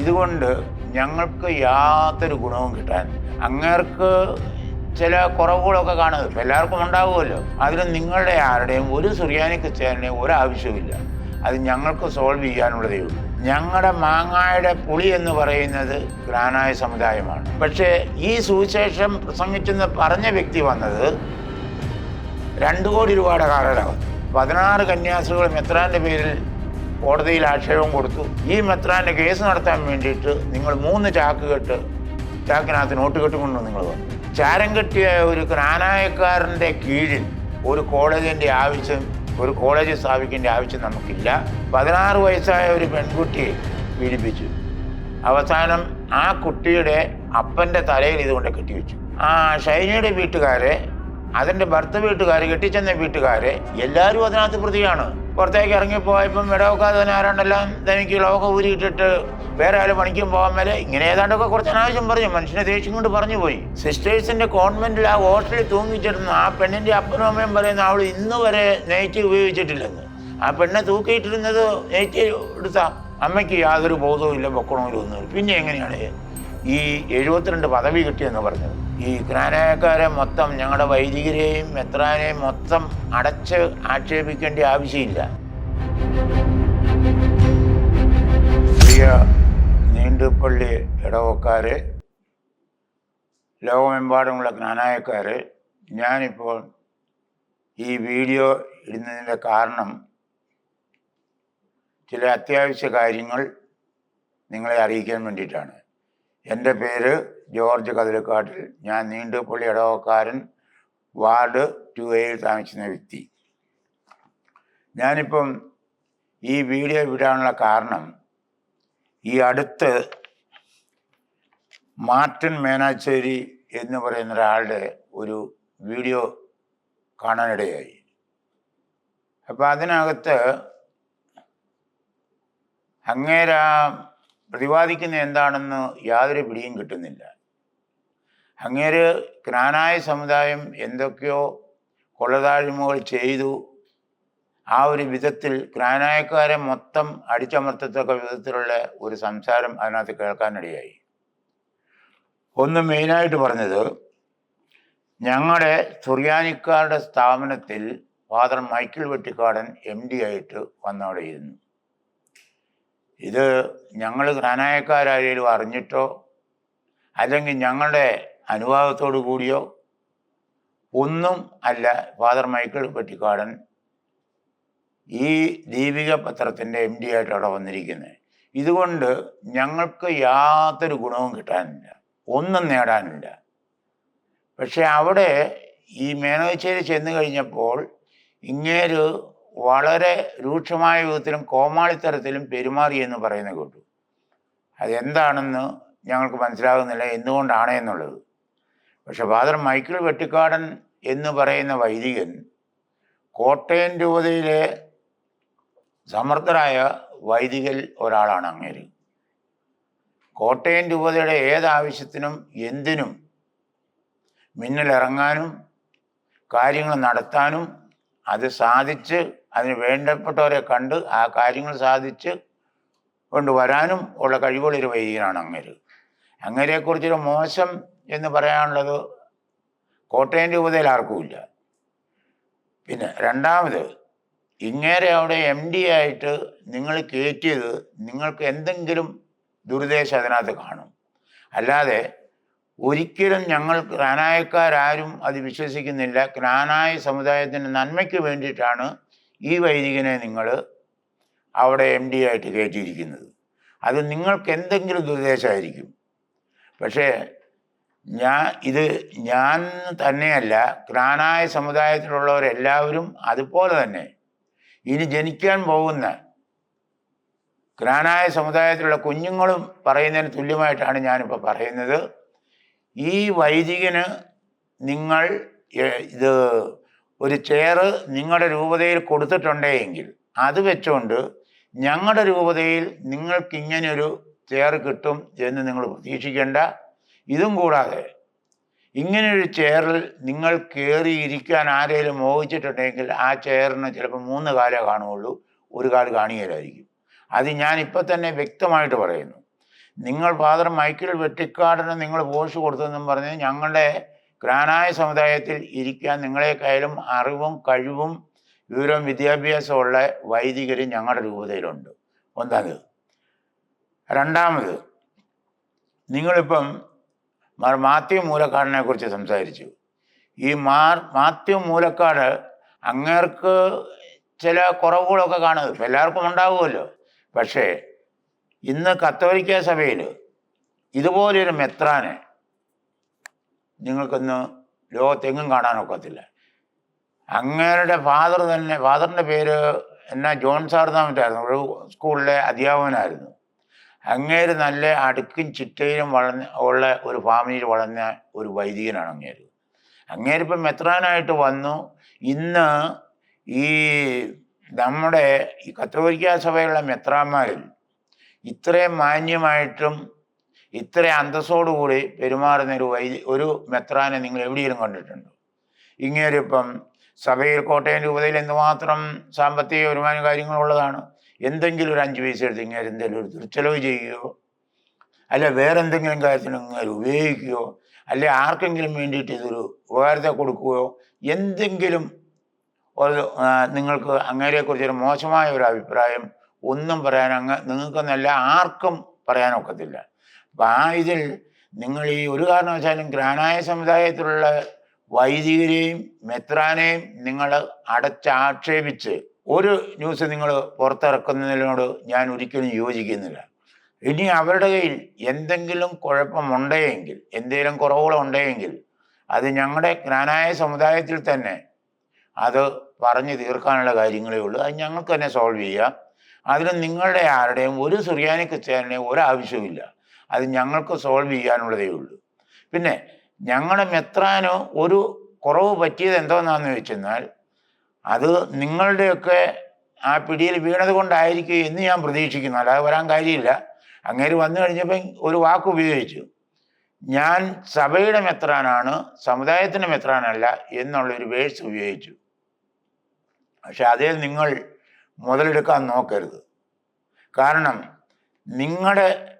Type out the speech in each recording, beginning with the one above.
ഇതുകൊണ്ട് ഞങ്ങൾക്ക് യാതൊരു ഗുണവും കിട്ടാൻ അങ്ങേർക്ക് ചില കുറവുകളൊക്കെ കാണുന്നത് ഇപ്പം എല്ലാവർക്കും ഉണ്ടാവുമല്ലോ. അതിന് നിങ്ങളുടെ ആരുടെയും ഒരു സുറിയാനി ക്രിസ്ത്യാനിയുടെയും ഒരു ആവശ്യമില്ല അത് ഞങ്ങൾക്ക് സോൾവ് ചെയ്യാനുള്ളതേ ഉള്ളൂ. ഞങ്ങളുടെ മാങ്ങായുടെ പുളി എന്ന് പറയുന്നത് ഗ്രാനായ സമുദായമാണ്. പക്ഷേ ഈ സുവിശേഷം പ്രസംഗിച്ചെന്ന് പറഞ്ഞ വ്യക്തി വന്നത് രണ്ട് കോടി രൂപയുടെ കാലയളവ് പതിനാറ് കന്യാസ്ത്രീകൾ എത്രാന്റെ പേരിൽ കോടതിയിൽ ആക്ഷേപം കൊടുത്തു. ഈ മെത്രാന്റെ കേസ് നടത്താൻ വേണ്ടിയിട്ട് നിങ്ങൾ മൂന്ന് ചാക്ക് കെട്ട് ചാക്കിനകത്ത് നോട്ട് കെട്ടുകൊണ്ട് നിങ്ങൾ വന്നു. ചാരം കെട്ടിയ ഒരു ക്രാനായക്കാരന്റെ കീഴിൽ ഒരു കോളേജിന്റെ ആവശ്യം ഒരു കോളേജ് സ്ഥാപിക്കേണ്ട ആവശ്യം നമുക്കില്ല. പതിനാറ് വയസ്സായ ഒരു പെൺകുട്ടിയെ പീഡിപ്പിച്ചു. അവസാനം ആ കുട്ടിയുടെ അപ്പന്റെ തലയിൽ ഇതുകൊണ്ട് കെട്ടിവെച്ചു. ആ ഷൈനയുടെ വീട്ടുകാരെ അതിന്റെ ഭർത്ത വീട്ടുകാർ കെട്ടിച്ചെന്ന വീട്ടുകാരെ എല്ലാവരും അതിനകത്ത് പ്രതിയാണ്. പുറത്തേക്ക് ഇറങ്ങിപ്പോയപ്പം തന്നെ ആരാണ്ടെല്ലാം തനിക്ക് ലോകം ഊരിയിട്ടിട്ട് വേറെ ആരും പണിക്കും പോകാൻ മേലെ ഇങ്ങനെ ഏതാണ്ടൊക്കെ കുറച്ച് അനാവശ്യം പറഞ്ഞു. മനുഷ്യനെ ദേഷ്യം കൊണ്ട് പറഞ്ഞു പോയി. സിസ്റ്റേഴ്സിന്റെ കോൺവെന്റിൽ ആ ഹോസ്റ്റലിൽ തൂങ്ങിച്ചിരുന്ന ആ പെണ്ണിന്റെ അപ്പനും അമ്മയും പറയുന്ന അവൾ ഇന്ന് വരെ നെയ്റ്റ് ഉപയോഗിച്ചിട്ടില്ലെന്ന്. ആ പെണ്ണെ തൂക്കിയിട്ടിരുന്നത് നെയ്റ്റ് എടുത്ത. അമ്മയ്ക്ക് യാതൊരു ബോധവും ഇല്ല പൊക്കണമില്ല ഒന്നും പിന്നെ എങ്ങനെയാണ് ഈ എഴുപത്തിരണ്ട് പദവി കിട്ടിയെന്ന് പറഞ്ഞത്? ഈ ജ്ഞാനായക്കാരെ മൊത്തം ഞങ്ങളുടെ വൈദികരെയും മെത്രാനെയും മൊത്തം അടച്ച് ആക്ഷേപിക്കേണ്ട ആവശ്യമില്ല. പ്രിയ നീണ്ടുപള്ളി ഇടവക്കാര് ലോകമെമ്പാടുമുള്ള ജ്ഞാനായക്കാര് ഞാനിപ്പോൾ ഈ വീഡിയോ ഇടുന്നതിന്റെ കാരണം ചില അത്യാവശ്യ കാര്യങ്ങൾ നിങ്ങളെ അറിയിക്കാൻ വേണ്ടിയിട്ടാണ്. എന്റെ പേര് ജോർജ് കതിലക്കാട്ടിൽ ഞാൻ നീണ്ടുപള്ളി ഇടവക്കാരൻ വാർഡ് ടു എയിൽ താമസിക്കുന്ന വ്യക്തി. ഞാനിപ്പം ഈ വീഡിയോ വിടാനുള്ള കാരണം ഈ അടുത്ത് മാർട്ടിൻ മേനാച്ചേരി എന്ന് പറയുന്ന ഒരാളുടെ ഒരു വീഡിയോ കാണാനിടയായി. അപ്പം അതിനകത്ത് അങ്ങേര പ്രതിപാദിക്കുന്ന എന്താണെന്ന് യാതൊരു പിടിയും കിട്ടുന്നില്ല. അങ്ങേര് ജ്ഞാനായ സമുദായം എന്തൊക്കെയോ കൊള്ളതാഴ്മകൾ ചെയ്തു. ആ ഒരു വിധത്തിൽ ജ്ഞാനായക്കാരെ മൊത്തം അടിച്ചമർത്തത്തക്ക വിധത്തിലുള്ള ഒരു സംസാരം അതിനകത്ത് കേൾക്കാനിടയായി. ഒന്ന് മെയിനായിട്ട് പറഞ്ഞത് ഞങ്ങളുടെ സുറിയാനിക്കാരുടെ സ്ഥാപനത്തിൽ father Michael Vettikkadan M D ആയിട്ട് വന്നവിടെ ഇരുന്നു ഇത് ഞങ്ങൾ ജ്ഞാനായക്കാരായാലും അറിഞ്ഞിട്ടോ അല്ലെങ്കിൽ ഞങ്ങളുടെ അനുഭവത്തോടു കൂടിയോ ഒന്നും അല്ല ഫാദർ മൈക്കിൾ വെട്ടിക്കാടൻ ഈ ദീപിക പത്രത്തിന്റെ എം ഡി ആയിട്ട് അവിടെ വന്നിരിക്കുന്നത്. ഇതുകൊണ്ട് ഞങ്ങൾക്ക് യാതൊരു ഗുണവും കിട്ടാനില്ല. ഒന്നും നേടാനില്ല. പക്ഷെ അവിടെ ഈ മേനോച്ചേരി ചെന്ന് കഴിഞ്ഞപ്പോൾ ഇങ്ങേര് വളരെ രൂക്ഷമായ വിധത്തിലും കോമാളിത്തരത്തിലും പെരുമാറി എന്ന് പറയുന്നത് കേട്ടു. അതെന്താണെന്ന് ഞങ്ങൾക്ക് മനസ്സിലാകുന്നില്ല. എന്തുകൊണ്ടാണ് എന്നുള്ളത്? പക്ഷെ ഫാദർ മൈക്കിൾ വെട്ടിക്കാടൻ എന്ന് പറയുന്ന വൈദികൻ കോട്ടയം രൂപതയിലെ സമർത്ഥരായ വൈദികൽ ഒരാളാണ് അങ്ങേര്. കോട്ടയം രൂപതയുടെ ഏതാവശ്യത്തിനും എന്തിനും മിന്നലിറങ്ങാനും കാര്യങ്ങൾ നടത്താനും അത് സാധിച്ച് അതിന് വേണ്ടപ്പെട്ടവരെ കണ്ട് ആ കാര്യങ്ങൾ സാധിച്ച് കൊണ്ടുവരാനും ഉള്ള കഴിവുള്ളൊരു വൈദികനാണ് അങ്ങേര്. അങ്ങേരെക്കുറിച്ചൊരു മോശം എന്ന് പറയാനുള്ളത് കോട്ടയം രൂപതയിൽ ആർക്കുമില്ല. പിന്നെ രണ്ടാമത് ഇങ്ങേരെ അവിടെ എം ഡി ആയിട്ട് നിങ്ങൾ കയറ്റിയത് നിങ്ങൾക്ക് എന്തെങ്കിലും ദുരുദ്ദേശം അതിനകത്ത് കാണും. അല്ലാതെ ഒരിക്കലും ഞങ്ങൾ ക്നാനായക്കാരും അത് വിശ്വസിക്കുന്നില്ല. ക്നാനായ സമുദായത്തിന്റെ നന്മയ്ക്ക് വേണ്ടിയിട്ടാണ് ഈ വൈദികനെ നിങ്ങൾ അവിടെ എം ഡി ആയിട്ട് കയറ്റിയിരിക്കുന്നത്. അത് നിങ്ങൾക്ക് എന്തെങ്കിലും ദുരുദ്ദേശമായിരിക്കും. പക്ഷേ ഞാൻ ഇത് ഞാൻ തന്നെയല്ല ജ്ഞാനായ സമുദായത്തിലുള്ളവരെല്ലാവരും അതുപോലെ തന്നെ. ഇനി ജനിക്കാൻ പോകുന്ന ജ്ഞാനായ സമുദായത്തിലുള്ള കുഞ്ഞുങ്ങളും പറയുന്നതിന് തുല്യമായിട്ടാണ് ഞാനിപ്പോൾ പറയുന്നത്. ഈ വൈദികന് നിങ്ങൾ ഇത് ഒരു ചെയറ് നിങ്ങളുടെ രൂപതയിൽ കൊടുത്തിട്ടുണ്ടെങ്കിൽ അത് വെച്ചുകൊണ്ട് ഞങ്ങളുടെ രൂപതയിൽ നിങ്ങൾക്ക് ഒരു ചെയർ കിട്ടും എന്ന് നിങ്ങൾ പ്രതീക്ഷിക്കേണ്ട. ഇതും കൂടാതെ ഇങ്ങനെയൊരു ചെയറിൽ നിങ്ങൾ കയറിയിരിക്കാൻ ആരെങ്കിലും മോഹിച്ചിട്ടുണ്ടെങ്കിൽ ആ ചെയറിന് ചിലപ്പോൾ മൂന്ന് കാലേ കാണുകയുള്ളൂ ഒരു കാൽ കാണികയിലായിരിക്കും. അത് ഇപ്പം തന്നെ വ്യക്തമായിട്ട് പറയുന്നു. നിങ്ങൾ ഫാദർ മൈക്കിൾ വെട്ടിക്കാടിന് നിങ്ങൾ പോസ്റ്റ് കൊടുത്തെന്നും പറഞ്ഞ് ഞങ്ങളുടെ ഗ്രാനായ സമുദായത്തിൽ ഇരിക്കാൻ നിങ്ങളെക്കായാലും അറിവും കഴിവും വിവരവും വിദ്യാഭ്യാസമുള്ള വൈദികരും ഞങ്ങളുടെ രൂപതയിലുണ്ട്. ഒന്നാമത്. രണ്ടാമത് നിങ്ങളിപ്പം മാർ മാത്യു മൂലക്കാടിനെ കുറിച്ച് സംസാരിച്ചു. ഈ മാർ മാത്യു മൂലക്കാട് അങ്ങേർക്ക് ചില കുറവുകളൊക്കെ ഇപ്പം എല്ലാവർക്കും ഉണ്ടാവുമല്ലോ. പക്ഷേ ഇന്ന് കത്തോലിക്ക സഭയിൽ ഇതുപോലൊരു മെത്രാനെ നിങ്ങൾക്കൊന്ന് ലോകത്തെങ്ങും കാണാനൊക്കത്തില്ല അങ്ങേരുടെ ഫാദർ തന്നെ ഫാദറിന്റെ പേര് എന്നാ ജോൺ സാർ എന്നാമിട്ടായിരുന്നു ഒരു സ്കൂളിലെ അധ്യാപകനായിരുന്നു. അങ്ങേര് നല്ല അടുക്കും ചിട്ടയിലും വളർന്ന ഉള്ള ഒരു ഫാമിലിയിൽ വളർന്ന ഒരു വൈദികനാണ് അങ്ങേര്. അങ്ങേരിപ്പം മെത്രാനായിട്ട് വന്നു. ഇന്ന് ഈ നമ്മുടെ ഈ കത്തോലിക്ക സഭയിലുള്ള മെത്രാന്മാരിൽ ഇത്രയും മാന്യമായിട്ടും ഇത്ര അന്തസ്സോടുകൂടി പെരുമാറുന്ന ഒരു വൈദ്യ ഒരു മെത്രാനെ നിങ്ങൾ എവിടെയെങ്കിലും കണ്ടിട്ടുണ്ടോ? ഇങ്ങേരിപ്പം സഭയിൽ കോട്ടയം രൂപതയിൽ എന്തുമാത്രം സാമ്പത്തിക വരുമാന കാര്യങ്ങളുള്ളതാണ് എന്തെങ്കിലും ഒരു അഞ്ച് പൈസ എടുത്ത് ഇങ്ങനെ എന്തെങ്കിലും ഒരു ദുർച്ചെലവ് ചെയ്യുകയോ അല്ലെ വേറെ എന്തെങ്കിലും കാര്യത്തിന് ഇങ്ങനെ ഉപയോഗിക്കുകയോ അല്ലെ ആർക്കെങ്കിലും വേണ്ടിയിട്ട് ഇതൊരു ഉപകാരത്തെ കൊടുക്കുകയോ എന്തെങ്കിലും ഒരു നിങ്ങൾക്ക് അങ്ങേരെക്കുറിച്ചൊരു മോശമായ ഒരു അഭിപ്രായം ഒന്നും പറയാൻ അങ്ങ് നിങ്ങൾക്കെന്നല്ല ആർക്കും പറയാനൊക്കത്തില്ല അപ്പം ആ ഇതിൽ നിങ്ങൾ ഈ ഒരു കാരണവശാലും ഗ്രാനായ സമുദായത്തിലുള്ള വൈദികരെയും മെത്രാനെയും നിങ്ങൾ അടച്ചാക്ഷേപിച്ച് ഒരു ന്യൂസ് നിങ്ങൾ പുറത്തിറക്കുന്നതിനോട് ഞാൻ ഒരിക്കലും യോജിക്കുന്നില്ല. ഇനി അവരുടെ കയ്യിൽ എന്തെങ്കിലും കുഴപ്പമുണ്ടെങ്കിൽ എന്തെങ്കിലും കുറവുകളുണ്ടെങ്കിൽ അത് ഞങ്ങളുടെ ജ്ഞാനായ സമുദായത്തിൽ തന്നെ അത് പറഞ്ഞു തീർക്കാനുള്ള കാര്യങ്ങളേ ഉള്ളൂ. അത് ഞങ്ങൾക്ക് തന്നെ സോൾവ് ചെയ്യാം. അതിന് നിങ്ങളുടെ ആരുടെയും ഒരു സുറിയാനി ക്രിസ്ത്യാനിയുടെയും ഒരാവശ്യവുമില്ല അത് ഞങ്ങൾക്ക് സോൾവ് ചെയ്യാനുള്ളതേ ഉള്ളൂ. പിന്നെ ഞങ്ങളുടെ മെത്രാനോ ഒരു കുറവ് പറ്റിയത് എന്തോന്നാന്ന് വെച്ചെന്നാൽ അത് നിങ്ങളുടെയൊക്കെ ആ പിടിയിൽ വീണത് കൊണ്ടായിരിക്കും എന്ന് ഞാൻ പ്രതീക്ഷിക്കുന്നു. അല്ലാതെ വരാൻ കാര്യമില്ല. അങ്ങേര് വന്നു കഴിഞ്ഞപ്പം ഒരു വാക്ക് ഉപയോഗിച്ചു. ഞാൻ സഭയുടെ മെത്രാനാണ് സമുദായത്തിന്റെ മെത്രാനല്ല എന്നുള്ളൊരു വേഴ്സ് ഉപയോഗിച്ചു. പക്ഷെ അതിൽ നിങ്ങൾ മുതലെടുക്കാൻ നോക്കരുത്. കാരണം നിങ്ങളുടെ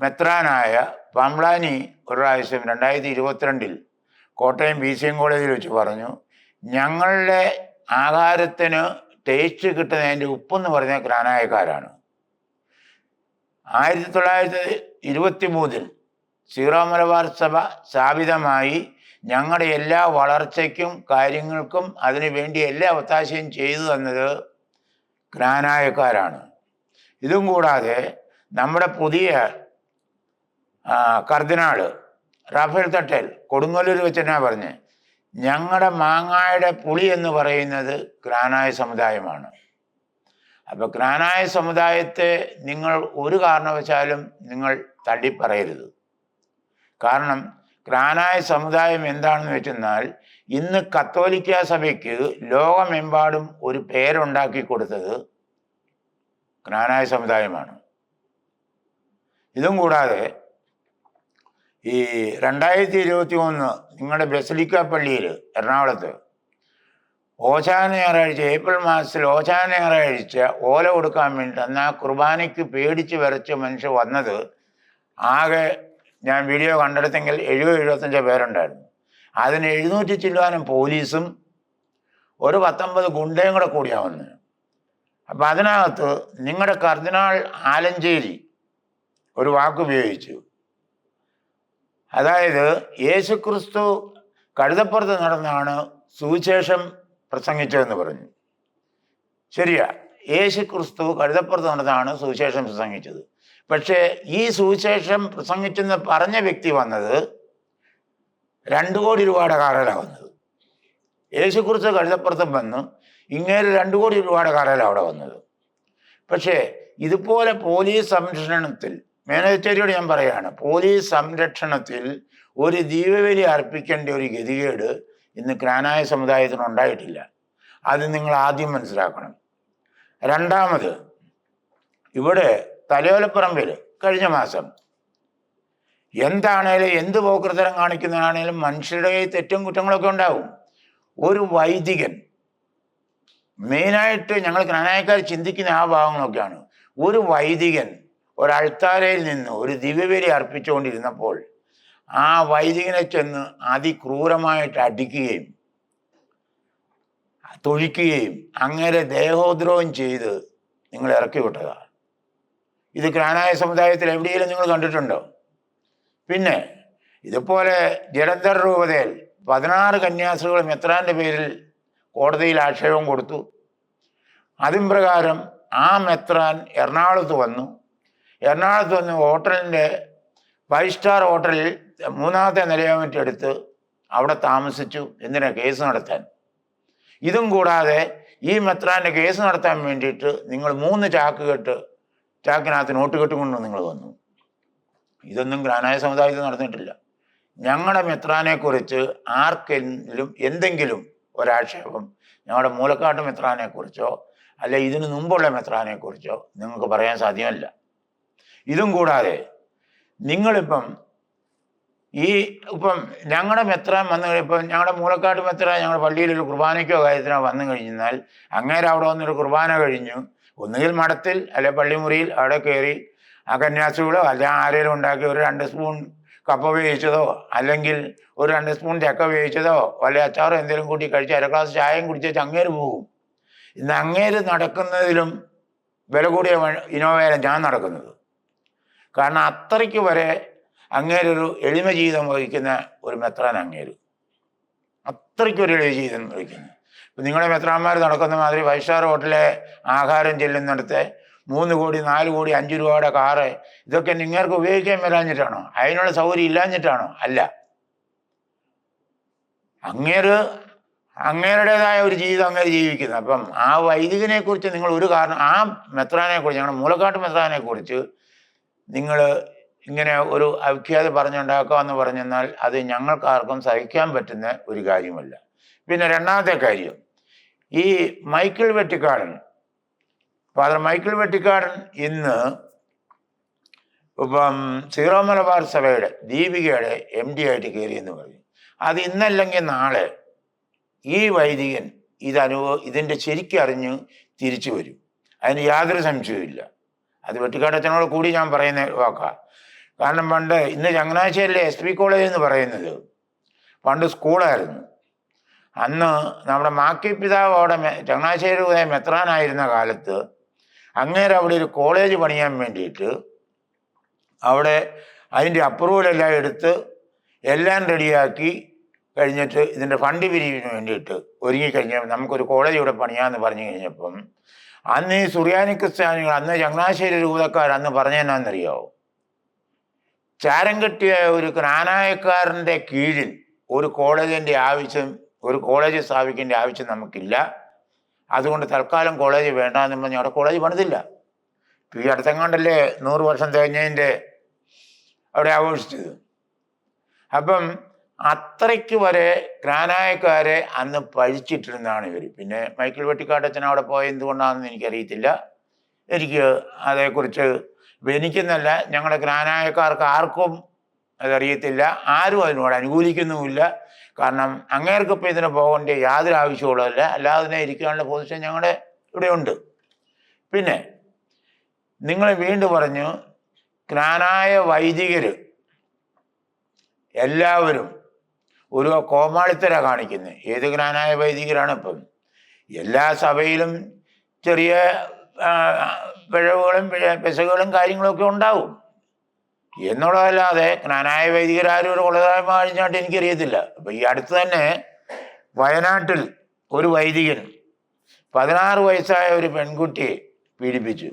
മെത്രാനായ പംളാനി ഒരു പ്രാവശ്യം രണ്ടായിരത്തി ഇരുപത്തിരണ്ടിൽ കോട്ടയം ബി സി എം കോളേജിൽ വെച്ച് പറഞ്ഞു ഞങ്ങളുടെ ആഹാരത്തിന് ടേസ്റ്റ് കിട്ടുന്നതിന്റെ ഉപ്പെന്ന് പറഞ്ഞ ഗ്രാനായക്കാരാണ് ആയിരത്തി തൊള്ളായിരത്തി ഇരുപത്തി മൂന്നിൽ സീറോ മലബാർ സഭ സ്ഥാപിതമായി ഞങ്ങളുടെ എല്ലാ വളർച്ചയ്ക്കും കാര്യങ്ങൾക്കും അതിനു വേണ്ടി എല്ലാ ഒത്താശയും ചെയ്തു തന്നത് ഗ്രാനായക്കാരാണ് ഇതും കൂടാതെ നമ്മുടെ പുതിയ കർദിനാൾ റാഫേൽ തട്ടേൽ കൊടുങ്ങല്ലൂർ വെച്ച് എന്നാ പറഞ്ഞ്? ഞങ്ങളുടെ മാങ്ങായുടെ പുളി എന്ന് പറയുന്നത് ഗ്രാനായ സമുദായമാണ്. അപ്പൊ ഗ്രാനായ സമുദായത്തെ നിങ്ങൾ ഒരു കാരണവശാലും നിങ്ങൾ തള്ളിപ്പറയരുത്. കാരണം ഗ്രാനായ സമുദായം എന്താണെന്ന് വെച്ചെന്നാൽ ഇന്ന് കത്തോലിക്ക സഭയ്ക്ക് ലോകമെമ്പാടും ഒരു പേരുണ്ടാക്കി കൊടുത്തത് ഗ്രാനായ സമുദായമാണ്. ഇതും കൂടാതെ ഈ രണ്ടായിരത്തി ഇരുപത്തി ഒന്ന് നിങ്ങളുടെ ബസലിക്ക പള്ളിയിൽ എറണാകുളത്ത്. ഓശാന ഞായറാഴ്ച ഏപ്രിൽ മാസത്തിൽ ഓശാന ഞായറാഴ്ച ഓല കൊടുക്കാൻ വേണ്ടി അന്ന് ആ കുർബാനയ്ക്ക് പേടിച്ച് വരച്ച മനുഷ്യർ വന്നത്. ആകെ ഞാൻ വീഡിയോ കണ്ടെടുത്തെങ്കിൽ എഴുപത് എഴുപത്തഞ്ചോ പേരുണ്ടായിരുന്നു. അതിന് എഴുന്നൂറ്റി ചില്ലുവാനും പോലീസും ഒരു പത്തൊമ്പത് ഗുണ്ടയും കൂടെ കൂടിയാണ് വന്നത് അപ്പം അതിനകത്ത് നിങ്ങളുടെ കർദിനാൾ ആലഞ്ചേരി ഒരു വാക്ക് ഉപയോഗിച്ചു അതായത് യേശുക്രിസ്തു കഴുതപ്പുറത്ത് നടന്നാണ് സുവിശേഷം പ്രസംഗിച്ചതെന്ന് പറഞ്ഞു. ശരിയാ യേശുക്രിസ്തു കഴുതപ്പുറത്ത് നടന്നാണ് സുവിശേഷം പ്രസംഗിച്ചത്. പക്ഷേ ഈ സുവിശേഷം പ്രസംഗിച്ചെന്ന് പറഞ്ഞ വ്യക്തി വന്നത് രണ്ടു കോടി രൂപയുടെ കാറിലാണ് വന്നത്. യേശുക്രിസ്തു കഴുതപ്പുറത്തും വന്നു ഇങ്ങേര് രണ്ടു കോടി രൂപയുടെ കാറിലാണ് അവിടെ വന്നത്. പക്ഷേ ഇതുപോലെ പോലീസ് സംരക്ഷണത്തിൽ മേനേജരിയോട് ഞാൻ പറയുകയാണ് പോലീസ് സംരക്ഷണത്തിൽ ഒരു ദീപബലി അർപ്പിക്കേണ്ട ഒരു ഗതികേട് ഇന്ന് ക്രാനായ സമുദായത്തിന് ഉണ്ടായിട്ടില്ല. അത് നിങ്ങൾ ആദ്യം മനസ്സിലാക്കണം. രണ്ടാമത് ഇവിടെ തലയോലപ്പറമ്പിൽ കഴിഞ്ഞ മാസം എന്താണേലും എന്ത് പോക്കൃതരം കാണിക്കുന്നതാണേലും മനുഷ്യരുടെ തെറ്റും കുറ്റങ്ങളൊക്കെ ഉണ്ടാവും. ഒരു വൈദികൻ മെയിനായിട്ട് ഞങ്ങൾ ക്രാനായക്കാർ ചിന്തിക്കുന്ന ആ ഭാഗങ്ങളൊക്കെയാണ്. ഒരു വൈദികൻ ഒരൾത്താരയിൽ നിന്ന് ഒരു ദിവ്യബലി അർപ്പിച്ചുകൊണ്ടിരുന്നപ്പോൾ ആ വൈദികനെ ചെന്ന് അതിക്രൂരമായിട്ട് അടിക്കുകയും തൊഴിക്കുകയും അങ്ങനെ ദേഹോദ്രവം ചെയ്ത് നിങ്ങൾ ഇറക്കി വിട്ടതാണ് ഇത് ക്രാനായ സമുദായത്തിൽ എവിടെയെങ്കിലും നിങ്ങൾ കണ്ടിട്ടുണ്ടോ? പിന്നെ ഇതുപോലെ ജലന്ധർ രൂപതയിൽ പതിനാറ് കന്യാസ്ത്രീകൾ മെത്രാന്റെ പേരിൽ കോടതിയിൽ ആക്ഷേപം കൊടുത്തു. അതും പ്രകാരം ആ മെത്രാൻ എറണാകുളത്ത് വന്നു. എറണാകുളത്ത് വന്ന് ഹോട്ടലിന്റെ ഫൈവ് സ്റ്റാർ ഹോട്ടലിൽ മൂന്നാമത്തെ നിലയാമറ്റ് എടുത്ത് അവിടെ താമസിച്ചു എന്തിനാ കേസ് നടത്താൻ? ഇതും കൂടാതെ ഈ മെത്രാന്റെ കേസ് നടത്താൻ വേണ്ടിയിട്ട് നിങ്ങൾ മൂന്ന് ചാക്ക് കെട്ട് ചാക്കിനകത്ത് നോട്ട് കെട്ടുകൊണ്ട് നിങ്ങൾ വന്നു. ഇതൊന്നും ഗ്രാനായ സമുദായത്തിൽ നടന്നിട്ടില്ല. ഞങ്ങളുടെ മെത്രാനെക്കുറിച്ച് ആർക്കെങ്കിലും എന്തെങ്കിലും ഒരാക്ഷേപം ഞങ്ങളുടെ മൂലക്കാട്ട് മെത്രാനെക്കുറിച്ചോ അല്ലെ ഇതിനു മുമ്പുള്ള മെത്രാനെക്കുറിച്ചോ നിങ്ങൾക്ക് പറയാൻ സാധ്യമല്ല. ഇതും കൂടാതെ നിങ്ങളിപ്പം ഈ ഇപ്പം ഞങ്ങളുടെ മെത്ര വന്നു ഇപ്പം ഞങ്ങളുടെ മൂലക്കാട് മെത്ര ഞങ്ങളുടെ പള്ളിയിലൊരു കുർബാനയ്ക്കോ കാര്യത്തിനോ വന്നു കഴിഞ്ഞാൽ അങ്ങേരെ അവിടെ വന്നൊരു കുർബാന കഴിഞ്ഞു. ഒന്നുകിൽ മഠത്തിൽ അല്ലെ പള്ളിമുറിയിൽ അവിടെ കയറി ആ കന്യാസികളോ അല്ലെ ആരെങ്കിലും ഉണ്ടാക്കി ഒരു രണ്ട് സ്പൂൺ കപ്പ വേവിച്ചതോ അല്ലെങ്കിൽ ഒരു രണ്ട് സ്പൂൺ ചക്ക വേവിച്ചതോ അല്ലെ അച്ചാറോ എന്തെങ്കിലും കൂട്ടി കഴിച്ച് അര ഗ്ലാസ് ചായയും കുടിച്ച് അങ്ങേര് പോകും. ഇന്ന് അങ്ങേര് നടക്കുന്നതിലും വില കൂടിയ ഇനോവയിലാണ് ഞാൻ നടക്കുന്നത്. കാരണം അത്രയ്ക്ക് വരെ അങ്ങേരൊരു എളിമ ജീവിതം വഹിക്കുന്ന ഒരു മെത്രാൻ അങ്ങേര്. അത്രയ്ക്കൊരു എളിമ ജീവിതം വഹിക്കുന്നു. ഇപ്പം നിങ്ങളുടെ മെത്രാന്മാർ നടക്കുന്ന മാതിരി ഫൈവ് ഹോട്ടലിലെ ആഹാരം ചെല്ലുന്നിടത്ത് മൂന്ന് കോടി നാല് കോടി അഞ്ച് രൂപയുടെ കാറ് ഇതൊക്കെ നിങ്ങൾക്ക് ഉപയോഗിക്കാൻ വരാഞ്ഞിട്ടാണോ അതിനുള്ള സൗകര്യം ഇല്ലാഞ്ഞിട്ടാണോ? അല്ല. അങ്ങേര് അങ്ങേരുടേതായ ഒരു ജീവിതം അങ്ങേര് ജീവിക്കുന്നത് അപ്പം ആ വൈദികനെ കുറിച്ച് നിങ്ങൾ ഒരു കാരണം ആ മെത്രാനെ കുറിച്ച് ഞങ്ങളുടെ മൂലക്കാട്ട് മെത്രാനെ കുറിച്ച് നിങ്ങൾ ഇങ്ങനെ ഒരു അവിഖ്യാതി പറഞ്ഞുണ്ടാക്കാമെന്ന് പറഞ്ഞെന്നാൽ അത് ഞങ്ങൾക്കാർക്കും സഹിക്കാൻ പറ്റുന്ന ഒരു കാര്യമല്ല. പിന്നെ രണ്ടാമത്തെ കാര്യം ഈ Michael Vettikkadan father Michael Vettikkadan ഇന്ന് ഇപ്പം സീറോ മലബാർ സഭയുടെ ദീപികയുടെ എം ഡി ആയിട്ട് കയറിയെന്ന് പറഞ്ഞു. അത് ഇന്നല്ലെങ്കിൽ നാളെ ഈ വൈദികൻ ഇത് അനുഭവ ഇതിന്റെ ശരിക്കറിഞ്ഞ് തിരിച്ചു വരും. അതിന് യാതൊരു സംശയവുമില്ല. അത് വെട്ടിക്കാട്ടച്ചനോട് കൂടി ഞാൻ പറയുന്ന വാക്കാ. കാരണം പണ്ട് ഇന്ന് ചങ്ങനാശ്ശേരിയിലെ എസ് പി കോളേജ് എന്ന് പറയുന്നത്. പണ്ട് സ്കൂളായിരുന്നു. അന്ന് നമ്മുടെ മാക്കി പിതാവ് അവിടെ മെ- ചങ്ങനാശ്ശേരി ഉദയം മെത്രാനായിരുന്ന കാലത്ത് അങ്ങേരെ അവിടെ ഒരു കോളേജ് പണിയാൻ വേണ്ടിയിട്ട് അവിടെ അതിന്റെ അപ്രൂവലെല്ലാം എടുത്ത് എല്ലാം റെഡിയാക്കി കഴിഞ്ഞിട്ട് ഇതിന്റെ ഫണ്ട് പിരിവിന് വേണ്ടിയിട്ട് ഒരുങ്ങിക്കഴിഞ്ഞാൽ നമുക്കൊരു കോളേജ് ഇവിടെ പണിയാമെന്ന് പറഞ്ഞു കഴിഞ്ഞപ്പം അന്ന് ഈ സുറിയാനി ക്രിസ്ത്യാനികൾ അന്ന് ചങ്ങനാശ്ശേരി രൂപതക്കാർ അന്ന് പറഞ്ഞതെന്നാണെന്നറിയാവോ ചാരം കെട്ടിയ ഒരു നാനായക്കാരന്റെ കീഴിൽ ഒരു കോളേജിന്റെ ആവശ്യം ഒരു കോളേജ് സ്ഥാപിക്കേണ്ട ആവശ്യം നമുക്കില്ല. അതുകൊണ്ട് തൽക്കാലം കോളേജ് വേണ്ടാന്ന് പറഞ്ഞ് അവിടെ കോളേജ് പണിതില്ല. ഈ അടുത്തെങ്ങാണ്ടല്ലേ നൂറ് വർഷം തികഞ്ഞതിന്റെ അവിടെ ആഘോഷിച്ചത്. അപ്പം അത്രയ്ക്ക് വരെ ഗ്രാനായക്കാരെ അന്ന് പഴിച്ചിട്ടിരുന്നാണ് ഇവർ പിന്നെ മൈക്കിൾ വെട്ടിക്കാട്ടച്ചൻ അവിടെ പോയ എന്തുകൊണ്ടാണെന്ന് എനിക്കറിയത്തില്ല. എനിക്ക് അതേക്കുറിച്ച് എനിക്കെന്നല്ല ഞങ്ങളുടെ ഗ്രാനായക്കാർക്ക് ആർക്കും അതറിയത്തില്ല. ആരും അതിനോട് അനുകൂലിക്കുന്നുമില്ല. കാരണം അങ്ങേർക്ക് ഇപ്പം ഇതിന് പോകേണ്ട യാതൊരു ആവശ്യമുള്ളതല്ല അല്ലാതെ തന്നെ ഇരിക്കാനുള്ള പൊസിഷൻ ഞങ്ങളുടെ ഇവിടെയുണ്ട്. പിന്നെ നിങ്ങൾ വീണ്ടും പറഞ്ഞു ജ്ഞാനായ വൈദികർ എല്ലാവരും ഒരു കോമാളിത്തര കാണിക്കുന്നത് ഏത് ജ്ഞാനായ വൈദികരാണ് ഇപ്പം? എല്ലാ സഭയിലും ചെറിയ പിഴവുകളും പിശകുകളും കാര്യങ്ങളൊക്കെ ഉണ്ടാവും. എന്നുള്ളതല്ലാതെ ജ്ഞാനായ വൈദികരാരും ഒരു കൊള്ളതായ്മ കഴിഞ്ഞായിട്ട് എനിക്കറിയത്തില്ല. അപ്പൊ ഈ അടുത്ത് തന്നെ വയനാട്ടിൽ ഒരു വൈദികൻ പതിനാറ് വയസ്സായ ഒരു പെൺകുട്ടിയെ പീഡിപ്പിച്ചു.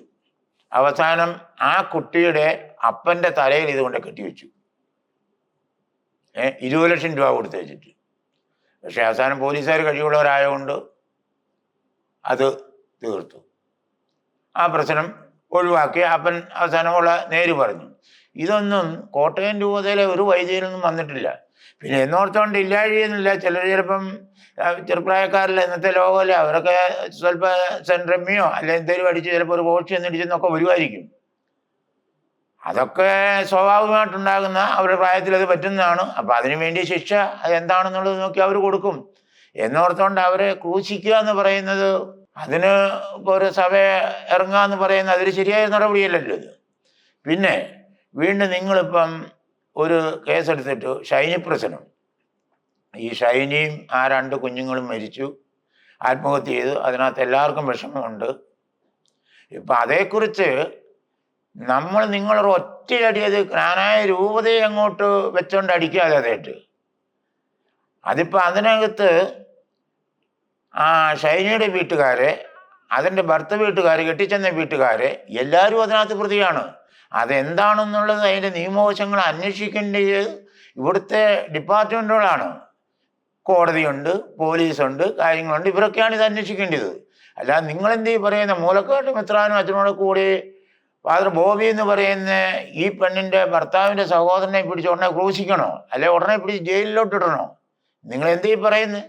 അവസാനം ആ കുട്ടിയുടെ അപ്പന്റെ തലയിൽ ഇതുകൊണ്ട് കെട്ടിവെച്ചു. ഏ ഇരുപത് ലക്ഷം രൂപ കൊടുത്ത് വെച്ചിട്ട്. പക്ഷെ അവസാനം പോലീസുകാർ കഴിവുള്ളവരായതുകൊണ്ട് അത് തീർത്തു. ആ പ്രശ്നം ഒഴിവാക്കി. അപ്പൻ അവസാനമുള്ള നേര് പറഞ്ഞു. ഇതൊന്നും കോട്ടയം രൂപതയിലെ ഒരു വൈദ്യനൊന്നും വന്നിട്ടില്ല. പിന്നെ എന്നോർത്തോണ്ട് ഇല്ലാഴിയെന്നില്ല ചിലർ ചിലപ്പം ചെറുപ്രായക്കാരല്ല ഇന്നത്തെ ലോകമല്ലേ അവരൊക്കെ സ്വല്പ സെൻട്രമ്മിയോ അല്ലെ എന്തെങ്കിലും അടിച്ച് ചിലപ്പോൾ ഒരു ബോക്സ് എന്നിടിച്ചെന്നൊക്കെ വരുമായിരിക്കും അതൊക്കെ സ്വാഭാവികമായിട്ടുണ്ടാകുന്ന അവരുടെ പ്രായത്തിൽ അത് പറ്റുന്നതാണ്. അപ്പം അതിനു വേണ്ടി ശിക്ഷ എന്താണെന്നുള്ളത് നോക്കി അവർ കൊടുക്കും. എന്നോർത്തോണ്ട് അവരെ ക്രൂശിക്കുക എന്ന് പറയുന്നത് അതിന് ഒരു സഭ ഇറങ്ങുക എന്ന് പറയുന്നത് അതൊരു ശരിയായ നടപടിയല്ലല്ലോ ഇത്. പിന്നെ വീണ്ടും നിങ്ങളിപ്പം ഒരു കേസെടുത്തിട്ട് ഷൈനി പ്രശ്നം ഈ ഷൈനിയും ആ രണ്ട് കുഞ്ഞുങ്ങളും മരിച്ചു. ആത്മഹത്യ ചെയ്തു. അതിനകത്ത് എല്ലാവർക്കും വിഷമമുണ്ട്. ഇപ്പം അതേക്കുറിച്ച് നമ്മൾ നിങ്ങളൊരു ഒറ്റയടിയത് ഞാനായ രൂപതയെ അങ്ങോട്ട് വെച്ചോണ്ട് അടിക്കാതെ അതായിട്ട്. അതിപ്പോൾ അതിനകത്ത് ആ ഷൈനയുടെ വീട്ടുകാരെ അതിന്റെ ഭർത്ത വീട്ടുകാർ കെട്ടിച്ചെന്ന വീട്ടുകാരെ എല്ലാവരും അതിനകത്ത് പ്രതിയാണ്. അതെന്താണെന്നുള്ളത് അതിന്റെ നിയമവശങ്ങൾ അന്വേഷിക്കേണ്ടത് ഇവിടുത്തെ ഡിപ്പാർട്ട്മെന്റുകളാണ് കോടതിയുണ്ട് പോലീസുണ്ട് കാര്യങ്ങളുണ്ട് ഇവരൊക്കെയാണ് ഇത് അന്വേഷിക്കേണ്ടത്. അല്ലാതെ നിങ്ങളെന്തീ പറയുന്ന? മൂലക്കാട്ട് മിത്രാനും അച്ഛനോട് കൂടി ഫാദർ ബോബി എന്ന് പറയുന്ന ഈ പെണ്ണിന്റെ ഭർത്താവിന്റെ സഹോദരനെ പിടിച്ച് ഉടനെ ക്രൂശിക്കണോ? അല്ലെ ഉടനെ പിടിച്ച് ജയിലിലോട്ട് ഇടണോ? നിങ്ങൾ എന്തീ പറയുന്നത്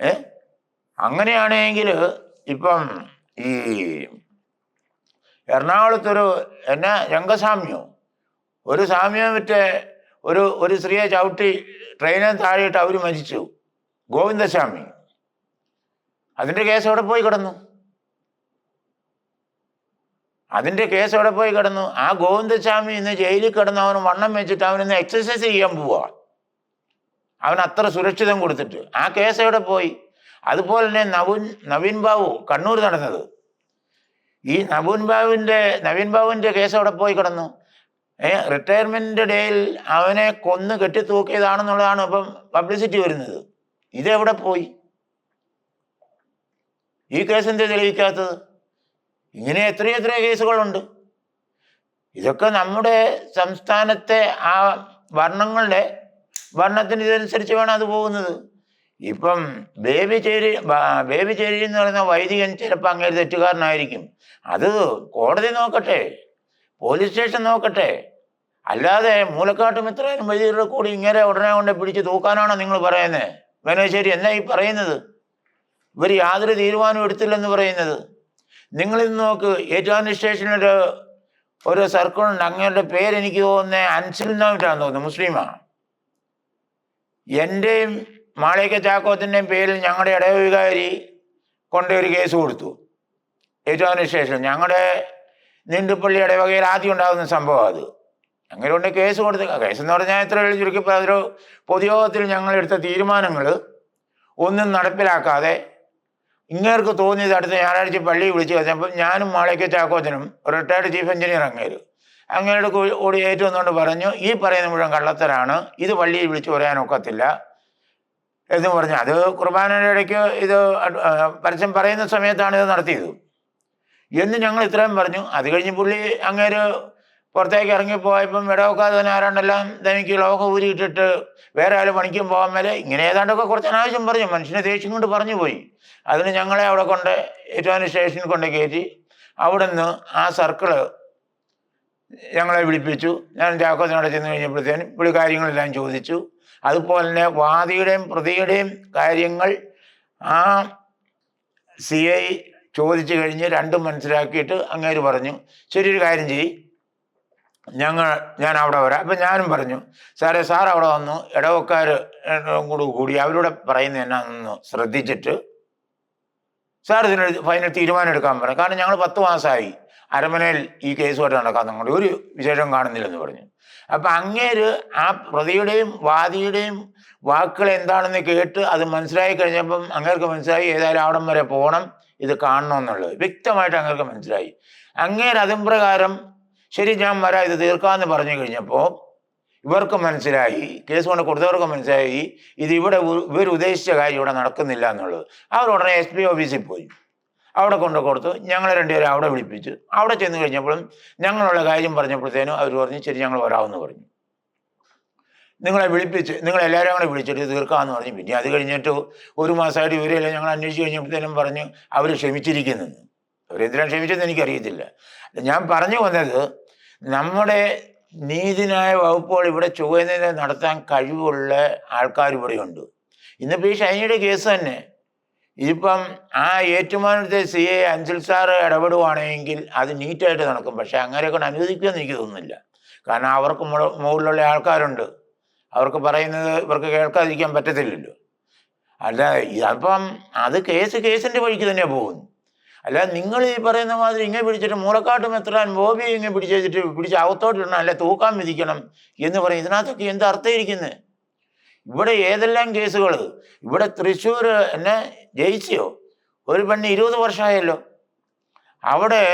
ഏ? അങ്ങനെയാണെങ്കിൽ ഇപ്പം ഈ എറണാകുളത്തൊരു എന്നാ രംഗസാമ്യോ ഒരു സാമ്യം വിറ്റ് ഒരു ഒരു സ്ത്രീയെ ചവിട്ടി ട്രെയിനിൽ താഴെയിട്ട് അവർ മരിച്ചു. ഗോവിന്ദസ്വാമി. അതിന്റെ കേസ് എവിടെ പോയി കിടന്നു? അതിന്റെ കേസ് എവിടെ പോയി കിടന്നു? ആ ഗോവിന്ദസ്വാമി ഇന്ന് ജയിലിൽ കിടന്ന് അവന് വണ്ണം വെച്ചിട്ട് അവനിന്ന് എക്സസൈസ് ചെയ്യാൻ പോവാ. അവൻ അത്ര സുരക്ഷിതം കൊടുത്തിട്ട്. ആ കേസ് എവിടെ പോയി? അതുപോലെ തന്നെ നവീൻ നവീൻ ബാബു കണ്ണൂർ നടന്നത്. ഈ നവീൻ ബാബുവിന്റെ നവീൻ ബാബുവിന്റെ കേസ് അവിടെ പോയി കിടന്നു? റിട്ടയർമെന്റ് ഡേയിൽ അവനെ കൊന്ന് കെട്ടിത്തൂക്കിയതാണെന്നുള്ളതാണ് ഇപ്പം പബ്ലിസിറ്റി വരുന്നത്. ഇതെവിടെ പോയി? ഈ കേസ് എന്തേ തെളിയിക്കാത്തത്? ഇങ്ങനെ എത്രയോ എത്രയോ കേസുകളുണ്ട്. ഇതൊക്കെ നമ്മുടെ സംസ്ഥാനത്തെ ആ വർണങ്ങളുടെ വർണത്തിന് ഇതനുസരിച്ച് വേണം അത് പോകുന്നത്. ഇപ്പം ബേബി ചേരി ബേബി ചേരി എന്ന് പറയുന്ന വൈദികൻ ചിലപ്പോൾ അങ്ങനെ തെറ്റുകാരനായിരിക്കും. അത് കോടതി നോക്കട്ടെ പോലീസ് സ്റ്റേഷൻ നോക്കട്ടെ. അല്ലാതെ മൂലക്കാട്ടും ഇത്രയും വൈദികരുടെ കൂടി ഇങ്ങനെ ഉടനെ കൊണ്ട് പിടിച്ച് തൂക്കാനാണോ നിങ്ങൾ പറയുന്നത്? വേനശ്ശേരി എന്നാ ഈ പറയുന്നത്? ഇവർ യാതൊരു തീരുമാനവും എടുത്തില്ലെന്ന് പറയുന്നത്. നിങ്ങളിന്ന് നോക്ക് ഏറ്റുമാനൂർ സ്റ്റേഷനിലൊരു ഒരു സർക്കിളുണ്ട് അങ്ങയുടെ പേര് എനിക്ക് തോന്നുന്നത് അൻസിൽ നോയിട്ടാണ് തോന്നുന്നത് മുസ്ലിമാണ്. എന്റെയും മാളേക്ക ചാക്കോത്തിന്റെയും പേരിൽ ഞങ്ങളുടെ ഇടവികാരി കൊണ്ടൊരു കേസ് കൊടുത്തു. ഏറ്റുമാനൂർ സ്റ്റേഷൻ ഞങ്ങളുടെ നീണ്ടുപള്ളി ഇടവകയിൽ ആദ്യം ഉണ്ടാകുന്ന സംഭവം അത്. അങ്ങനെ കൊണ്ട് കേസ് കൊടുത്ത്. കേസ് എന്ന് പറഞ്ഞാൽ എത്ര എഴുതി ചുരുക്കിയപ്പോൾ അതൊരു പൊതുയോഗത്തിൽ ഞങ്ങൾ എടുത്ത തീരുമാനങ്ങൾ ഒന്നും നടപ്പിലാക്കാതെ ഇങ്ങേർക്ക് തോന്നിയത് അടുത്ത ഞായറാഴ്ച പള്ളി വിളിച്ച് കഴിഞ്ഞപ്പം ഞാനും മാളയ്ക്ക് ചാക്കോച്ചനും റിട്ടയർഡ് ചീഫ് എഞ്ചിനീയർ അങ്ങേര്. അങ്ങേരുടെ ഓടി ഏറ്റുവന്നുകൊണ്ട് പറഞ്ഞു ഈ പറയുന്ന മുഴുവൻ കള്ളത്തരാണ്. ഇത് പള്ളിയിൽ വിളിച്ചു പറയാനൊക്കത്തില്ല എന്ന് പറഞ്ഞു അത് കുർബാനയുടെ ഇടയ്ക്ക് ഇത് പരസ്യം പറയുന്ന സമയത്താണ് ഇത് നടത്തിയത്. എന്ന് ഞങ്ങൾ ഇത്രയും പറഞ്ഞു. അത് കഴിഞ്ഞ് പുള്ളി അങ്ങേര് പുറത്തേക്ക് ഇറങ്ങിപ്പോയപ്പം ഇടവക്കാതെ തന്നെ ആരാണ്ടെല്ലാം തനിക്ക് ലോകം ഊരിയിട്ടിട്ട് വേറെ ആരും പണിക്കും പോകാൻ മേലെ ഇങ്ങനെ ഏതാണ്ടൊക്കെ കുറച്ച് അനാവശ്യം പറഞ്ഞു. മനുഷ്യനെ ദേഷ്യം കൊണ്ട് പറഞ്ഞു പോയി. അതിന് ഞങ്ങളെ അവിടെ കൊണ്ട് ഏറ്റുമാനൂർ സ്റ്റേഷനിൽ കൊണ്ട് കയറ്റി അവിടെ നിന്ന് ആ സർക്കിൾ ഞങ്ങളെ വിളിപ്പിച്ചു. ഞാൻ ചാക്കോത്തിനോട് ചെന്ന് കഴിഞ്ഞപ്പോഴത്തേനും പുള്ളി കാര്യങ്ങളെല്ലാം ചോദിച്ചു. അതുപോലെ തന്നെ വാദിയുടെയും പ്രതിയുടെയും കാര്യങ്ങൾ ആ സി ഐ ചോദിച്ചു കഴിഞ്ഞ് രണ്ടും മനസ്സിലാക്കിയിട്ട് അങ്ങേര് പറഞ്ഞു ശരി ഒരു കാര്യം ചെയ് ഞങ്ങൾ ഞാൻ അവിടെ വരാം. അപ്പം ഞാനും പറഞ്ഞു സാറേ സാർ അവിടെ വന്നു ഇടവക്കാർ കൂടി കൂടി അവരോട് പറയുന്നത് എന്നാണെന്ന് ശ്രദ്ധിച്ചിട്ട് സാർ ഇതിന് ഫൈനൽ തീരുമാനം എടുക്കാൻ പറഞ്ഞു. കാരണം ഞങ്ങൾ പത്ത് മാസമായി അരമനയിൽ ഈ കേസുമായിട്ട് നടക്കാൻ നിങ്ങളുടെ ഒരു വിശേഷം കാണുന്നില്ലെന്ന് പറഞ്ഞു. അപ്പം അങ്ങേര് ആ പ്രതിയുടെയും വാദിയുടെയും വാക്കുകൾ എന്താണെന്ന് കേട്ട് അത് മനസ്സിലായി കഴിഞ്ഞപ്പം അങ്ങേർക്ക് മനസ്സിലായി ഏതായാലും അവിടം വരെ പോകണം ഇത് കാണണമെന്നുള്ളത് വ്യക്തമായിട്ട് അങ്ങേർക്ക് മനസ്സിലായി. അങ്ങേര് പ്രകാരം ശരി ഞാൻ വരാം ഇത് തീർക്കാമെന്ന് പറഞ്ഞു കഴിഞ്ഞപ്പോൾ ഇവർക്ക് മനസ്സിലായി. കേസ് കൊണ്ട് കൊടുത്തവർക്ക് മനസ്സിലായി. ഇത് ഇവിടെ ഇവർ ഉദ്ദേശിച്ച കാര്യം ഇവിടെ നടക്കുന്നില്ല എന്നുള്ളത്. അവർ ഉടനെ എസ് പി ഓഫീസിൽ പോയി. അവിടെ കൊണ്ട് കൊടുത്തു. ഞങ്ങൾ രണ്ടുപേരും അവിടെ വിളിപ്പിച്ചു. അവിടെ ചെന്ന് കഴിഞ്ഞപ്പോഴും ഞങ്ങളുള്ള കാര്യം പറഞ്ഞപ്പോഴത്തേനും അവർ പറഞ്ഞു ശരി ഞങ്ങൾ വരാമെന്ന് പറഞ്ഞു. നിങ്ങളെ വിളിപ്പിച്ച് നിങ്ങളെല്ലാവരും കൂടെ വിളിച്ചിട്ട് തീർക്കാമെന്ന് പറഞ്ഞു. പിന്നെ അത് കഴിഞ്ഞിട്ട് ഒരു മാസമായിട്ട് ഇവരെല്ലാം ഞങ്ങൾ അന്വേഷിച്ച് കഴിഞ്ഞപ്പോഴത്തേനും പറഞ്ഞു അവർ ക്ഷമിച്ചിരിക്കുന്നെന്ന് അവരെന്തിനാണ് ക്ഷമിച്ചതെന്ന് എനിക്കറിയത്തില്ല. ഞാൻ പറഞ്ഞു വന്നത് നമ്മുടെ നീതിന്യായ വകുപ്പുകൾ ഇവിടെ ചുവന്നതിനെ നടത്താൻ കഴിവുള്ള ആൾക്കാർ ഇവിടെയുണ്ട്. ഇന്നിപ്പോൾ ഈ ഷൈനിയുടെ കേസ് തന്നെ. ഇതിപ്പം ആ ഏറ്റുമാനത്തെ സി എ അഞ്ചൽ സാറ് ഇടപെടുവാണെങ്കിൽ അത് നീറ്റായിട്ട് നടക്കും. പക്ഷെ അങ്ങനെ കൊണ്ട് അനുവദിക്കുമെന്ന് എനിക്ക് തോന്നുന്നില്ല. കാരണം അവർക്ക് മുകളിലുള്ള ആൾക്കാരുണ്ട്. അവർക്ക് പറയുന്നത് ഇവർക്ക് കേൾക്കാതിരിക്കാൻ പറ്റത്തില്ലല്ലോ. അല്ല അപ്പം അത് കേസ് കേസിന്റെ വഴിക്ക് തന്നെ പോകുന്നു അല്ല നിങ്ങൾ ഈ പറയുന്ന മാതിരി ഇങ്ങനെ പിടിച്ചിട്ട് മൂളക്കാട്ട് മെത്രാൻ ബോബി ഇങ്ങനെ പിടിച്ച് വെച്ചിട്ട് പിടിച്ച് അകത്തോട്ടിടണം അല്ലെ തൂക്കാൻ വിധിക്കണം എന്ന് പറയും. ഇതിനകത്തൊക്കെ എന്ത് അർത്ഥം ഇവിടെ ഏതെല്ലാം കേസുകൾ ഇവിടെ തൃശ്ശൂർ എന്നെ ജയിച്ചോ ഒരു പെണ്ണ് ഇരുപത് വർഷമായല്ലോ. അവിടെ